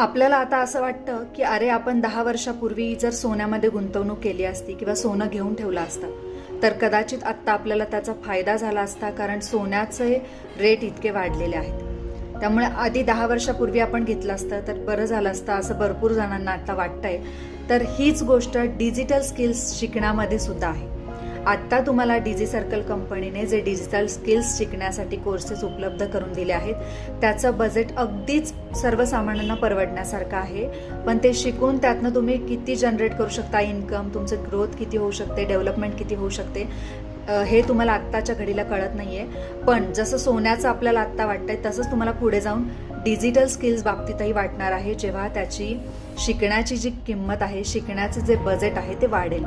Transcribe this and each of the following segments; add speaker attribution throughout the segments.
Speaker 1: आपल्याला आता असं वाटतं की अरे आपण दहा वर्षापूर्वी जर सोन्यामध्ये गुंतवणूक केली असती किंवा सोनं घेऊन ठेवलं असतं तर कदाचित आत्ता आपल्याला त्याचा फायदा झाला असता कारण सोन्याचे रेट इतके वाढलेले आहेत. त्यामुळे आधी दहा वर्षापूर्वी आपण घेतलं असतं तर बरं झालं असतं असं भरपूर जणांना आता वाटतंय. तर हीच गोष्ट डिजिटल स्किल्स शिकण्यामध्ये सुद्धा आहे. आत्ता तुम्हाला डिजी सर्कल कंपनीने जे डिजिटल स्किल्स शिकण्यासाठी कोर्सेस उपलब्ध करून दिले आहेत त्याचं बजेट अगदीच सर्वसामान्यांना परवडण्यासारखं आहे. पण ते शिकून त्यातनं तुम्ही किती जनरेट करू शकता इन्कम तुमचं ग्रोथ किती होऊ शकते डेव्हलपमेंट किती होऊ शकते हे तुम्हाला आत्ताच्या घडीला कळत नाही आहे पण जसं सोन्याचं आपल्याला आत्ता वाटतंय तसंच तुम्हाला पुढे जाऊन डिजिटल स्किल्स बाबतीतही वाटणार आहे जेव्हा त्याची शिकण्याची जी किंमत आहे शिकण्याचं जे बजेट आहे ते वाढेल.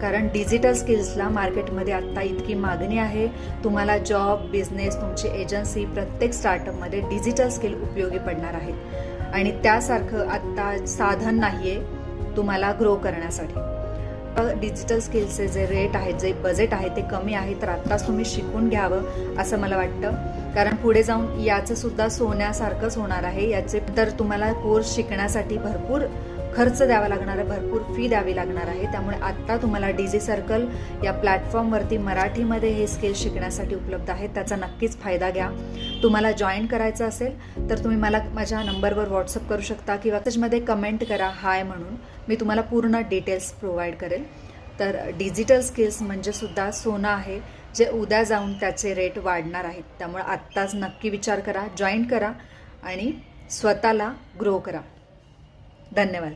Speaker 1: कारण डिजिटल स्किल्सला मार्केटमध्ये आत्ता इतकी मागणी आहे. तुम्हाला जॉब बिझनेस तुमची एजन्सी प्रत्येक स्टार्टअपमध्ये डिजिटल स्किल उपयोगी पडणार आहेत. आणि त्यासारखं आत्ता साधन नाही आहे तुम्हाला ग्रो करण्यासाठी. डिजिटल स्किल्सचे जे रेट आहेत जे बजेट आहे ते कमी आहे तर आत्ताच तुम्ही शिकून घ्यावं असं मला वाटतं. कारण पुढे जाऊन याचं सुद्धा सोन्यासारखंच होणार आहे. याचे तर तुम्हाला कोर्स शिकण्यासाठी भरपूर खर्च द्यावा लागणार आहे भरपूर फी द्यावी लागणार आहे. त्यामुळे आत्ता तुम्हाला डीजी सर्कल या प्लॅटफॉर्मवरती मराठीमध्ये हे स्किल शिकण्यासाठी उपलब्ध आहेत. त्याचा नक्कीच फायदा घ्या. तुम्हाला जॉईन करायचं असेल तर तुम्ही मला माझ्या नंबरवर व्हॉट्सअप करू शकता किंवा त्याच्यामध्ये कमेंट करा हाय म्हणून. मी तुम्हाला पूर्ण डिटेल्स प्रोव्हाइड करेल. तर डिजिटल स्किल्स म्हणजे सुद्धा सोनं आहे जे उद्या जाऊन त्याचे रेट वाढणार आहेत. त्यामुळे आत्ताच नक्की विचार करा जॉईन करा आणि स्वतःला ग्रो करा. धन्यवाद.